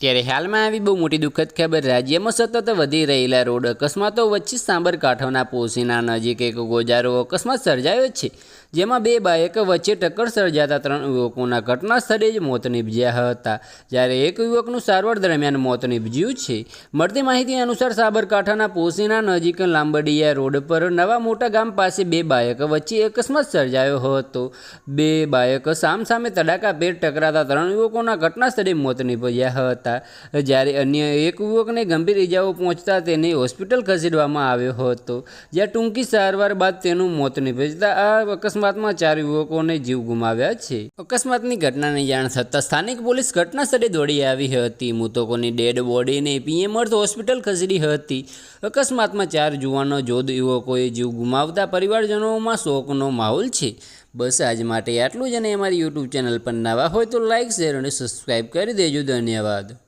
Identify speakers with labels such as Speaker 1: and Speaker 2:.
Speaker 1: ત્યારે હાલમાં આવી બહુ મોટી દુઃખદ ખબર રાજ્યમાં સતત વધી રહેલા રોડ અકસ્માતો વચ્ચે સાંબરકાંઠાના પોસીના નજીક એક ગોજારો અકસ્માત સર્જાયો છે. જેમાં બે બાઇક વચ્ચે ટક્કર સર્જાતા ત્રણ યુવકોના ઘટના સ્થળે જ મોત નીપજ્યા હતા. જ્યારે એક યુવકનું સારવાર દરમિયાન મોત નીપજ્યું છે. મળતી માહિતી અનુસાર સાબરકાંઠાના પોસીના નજીક લાંબડિયા રોડ પર નવા મોટા ગામ પાસે બે બાઇક વચ્ચે અકસ્માત સર્જાયો હતો. બે બાઇક સામસામે તડાકા પેર ટકરાતા ત્રણ યુવકોના ઘટના સ્થળે મોત નીપજ્યા હતા. જ્યારે અન્ય એક યુવકને ગંભીર ઇજાઓ પહોંચતા તેને હોસ્પિટલ ખસેડવામાં આવ્યો હતો. જ્યાં ટૂંકી સારવાર બાદ તેનું મોત નીપજતા આ અકસ્માતમાં ચાર યુવકોને જીવ ગુમાવ્યા છે. અકસ્માતની ઘટનાની જાણ થતાં સ્થાનિક પોલીસ ઘટના સ્થળે દોડી આવી હતી. મૃતકોની ડેડ બોડીને પીએમ અર્થ હોસ્પિટલ ખસેડી હતી. અકસ્માતમાં ચાર જુવાનો, જોધ યુવકોએ જીવ ગુમાવતા પરિવારજનોમાં શોકનો માહોલ છે. બસ આજ માટે આટલું જ અને અમારી યુટ્યુબ ચેનલ પર નવા હોય તો લાઇક શેર અને સબસ્ક્રાઈબ કરી દેજો. ધન્યવાદ.